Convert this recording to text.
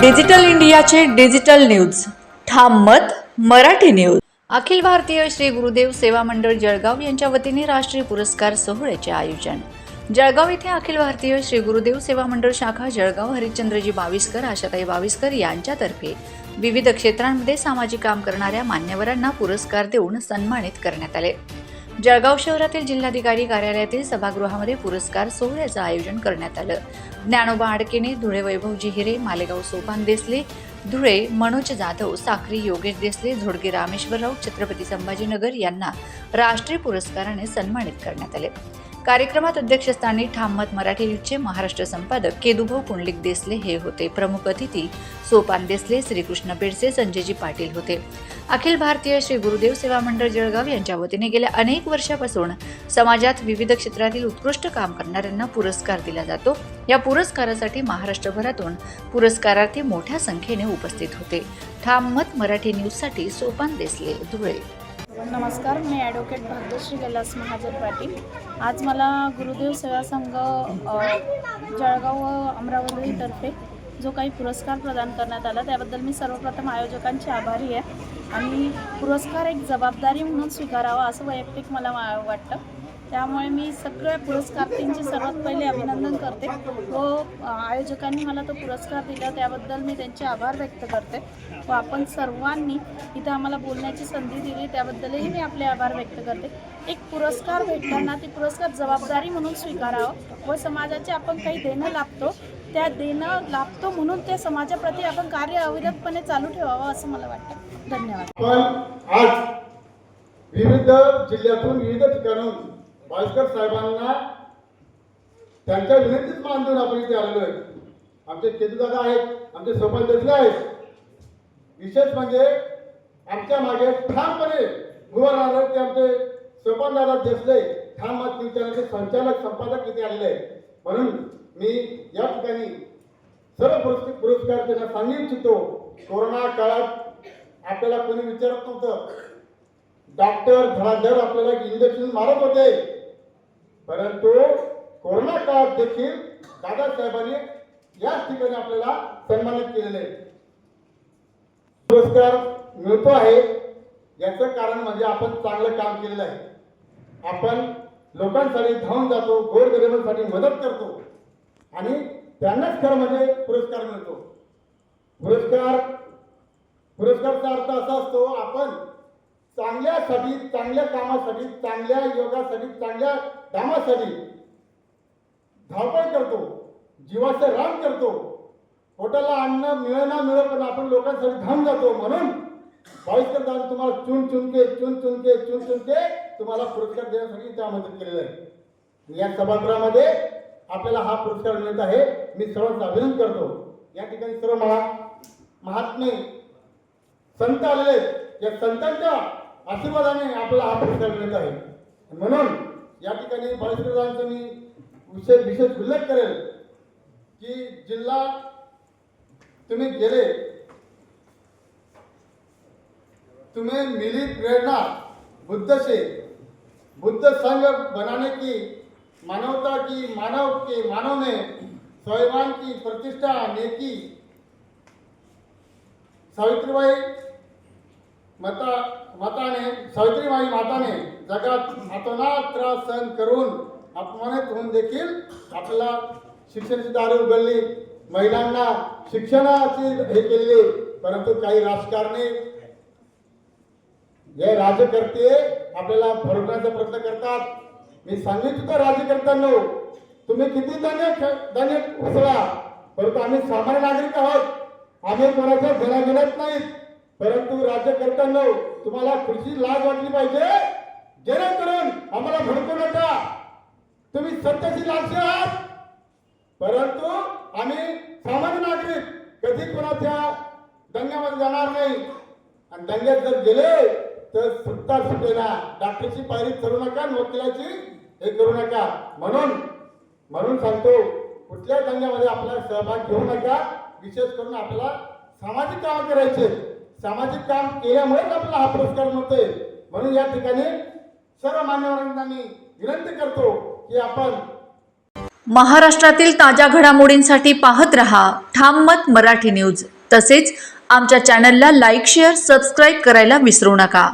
Digital इंडियाचे digital news. ठाम मत मराठी न्यूज. अखिल भारतीय श्री गुरुदेव सेवा मंडळ जळगाव यांच्या वतीने राष्ट्रीय पुरस्कार सोहळ्याचे आयोजन. जळगाव येथे अखिल भारतीय श्री गुरुदेव सेवा मंडळ शाखा जळगाव हरिश्चंद्रजी बाविस्कर आशाताई बाविस्कर यांच्यातर्फे विविध क्षेत्रांमध्ये सामाजिक काम करणाऱ्या मान्यवरांना पुरस्कार देऊन सन्मानित करण्यात आले. जळगाव शहरातील जिल्हाधिकारी कार्यालयातील सभागृहामध्ये पुरस्कार सोहळ्याचं आयोजन करण्यात आलं. ज्ञानोबा आडकेने धुळे वैभवजी हिरे मालेगाव सोपान देसले धुळे मनोज जाधव साखरी योगेश देसले झोडगे रामेश्वरराव छत्रपती संभाजीनगर यांना राष्ट्रीय पुरस्काराने सन्मानित करण्यात आले. कार्यक्रमात अध्यक्षस्थानी ठाममत मराठी न्यूजचे महाराष्ट्र संपादक केदुभाऊ पुंडलिक देसले हे होते. प्रमुख अतिथी सोपान देसले श्रीकृष्ण बेडसे संजयजी पाटील होते. अखिल भारतीय श्री गुरुदेव सेवा मंडळ जळगाव यांच्या वतीने गेल्या अनेक वर्षापासून समाजात विविध क्षेत्रातील उत्कृष्ट काम करणाऱ्यांना पुरस्कार दिला जातो. या पुरस्कारासाठी महाराष्ट्रभरातून पुरस्कारार्थी मोठ्या संख्येने उपस्थित होते. ठाम मत मराठी न्यूजसाठी सोपान देसले धुळे. नमस्कार मी ॲडव्होकेट भाग्यश्री कैलास महाजन पाटील. आज मला गुरुदेव सेवा संघ जळगाव व अमरावतीतर्फे जो काही पुरस्कार प्रदान करण्यात आला त्याबद्दल मी सर्वप्रथम आयोजकांची आभारी आहे. आणि पुरस्कार एक जबाबदारी म्हणून स्वीकारावा असं वैयक्तिक मला वाटतं. त्यामुळे मी सगळ्या पुरस्कारार्थींचे सर्वात पहिले अभिनंदन करते. व आयोजकांनी मला तो पुरस्कार दिला त्याबद्दल मी त्यांचे आभार व्यक्त करते. व आपण सर्वांनी इथं आम्हाला बोलण्याची संधी दिली त्याबद्दलही मी आपले आभार व्यक्त करते. एक पुरस्कार भेटताना ती पुरस्कार जबाबदारी म्हणून स्वीकारावं व समाजाचे आपण काही देणं लाभतो त्या देणं लाभतो म्हणून ते समाजाप्रती आपण कार्य अविरतपणे चालू ठेवावं असं मला वाटतं. धन्यवाद. पण आज विविध जिल्ह्यातून विविध ठिकाणून बाळकर साहेबांना त्यांच्या विनंतीच मान देऊन आपण इथे आलेलो आहे आमचे केतुदादा आहेत आमचे सोपान देसले आहेत. विशेष म्हणजे आमच्या मागे ठामपणे उभं राहणार ते आमचे सोपानदादा देसले. ठाम मत संचालक संपादक इथे आलेले आहेत. म्हणून मी या ठिकाणी सर्व पुरस्कार पुरस्कार त्यांना सांगू इच्छितो. कोरोना काळात आपल्याला कोणी विचारत नव्हतं. डॉक्टर धडाधड आपल्याला इंजेक्शन मारत होते. परंतु कोरोना काळात देखील दादासाहेबांनी याच ठिकाणी आपल्याला सन्मानित केलेले. आहे. पुरस्कार मिळतो आहे. याचं कारण म्हणजे आपण चांगलं काम केलेलं आहे. आपण लोकांसाठी धावून जातो गोरगरिबांसाठी मदत करतो आणि त्यांनाच खरं म्हणजे पुरस्कार मिळतो. पुरस्कार पुरस्कारचा अर्थ असा असतो आपण चांगल्यासाठी चांगल्या कामासाठी चांगल्या योगासाठी चांगल्या धामासाठी धावपळ करतो जीवाचं रान करतो. पोटाला अन्न मिळो ना पण आपण लोकांसाठी धाम जातो म्हणून बावीस दादा तुम्हाला चुन चुनके चुन चुनके चुन चुनके तुम्हाला पुरस्कार देण्यासाठी त्या मदत केलेलं आहे. या सभागृहामध्ये आपल्याला हा पुरस्कार मिळत आहे. मी सर्वांचं अभिनंदन करतो. या ठिकाणी सर्व महा महात्मे संत आलेले या संतांच्या आशीर्वादाने आपला हा पुरस्कार मिळत आहे. म्हणून या ठिकाणी बाळासाहेबांचा मी विशेष विशेष उल्लेख करेल की जिल्हा तुम्ही गेले तुम्हें मिली प्रेरणा बुद्ध से बुद्ध संघ बनाने की मानवता की मानव के मानव में स्वाभिमान की प्रतिष्ठा नेकी सावित्रीबाई माता माताने सावित्रीबाई माताने जगात अतोनात त्रास सहन करून अपमानित होऊन देखील आपला शिक्षणाची दारे उघडली. महिलांना शिक्षणाची हे केले परंतु काही राजकारणी जे राजकर्ते आपल्याला फरवण्याचा प्रयत्न करतात. मी सांगितलं तर राजकर्त्यांनो तुम्ही किती धान्य ख- उचला परंतु आम्ही सामान्य नागरिक आहोत. आम्ही कोणाच्या घरा घेण्यात नाहीत. परंतु राज्य करताना तुम्हाला खुर्ची लाज वाटली पाहिजे. जेणेकरून आम्हाला भडकू नका तुम्ही सत्याची लालशी आहात. परंतु आम्ही सामान्य नागरिक कधी कोणाच्या दंग्यामध्ये जाणार नाही. आणि दंग्यात जर गेले तर सुटता सुटेला डॉक्टरची पायरी करू नका वकिलाची हे करू नका. म्हणून म्हणून सांगतो कुठल्या दंग्यामध्ये आपला सहभाग घेऊ नका. विशेष करून आपल्याला सामाजिक काम करायचे सामाजिक काम केल्यामुळेच आपल्याला हा पुरस्कार मिळतोय. म्हणून या ठिकाणी सर्व मान्यवरांना मी विनंती करतो की आपण महाराष्ट्रातील ताज्या घडामोडींसाठी पाहत रहा ठाम मत मराठी न्यूज. तसेच आमच्या चॅनलला लाईक शेअर सबस्क्राईब करायला विसरू नका.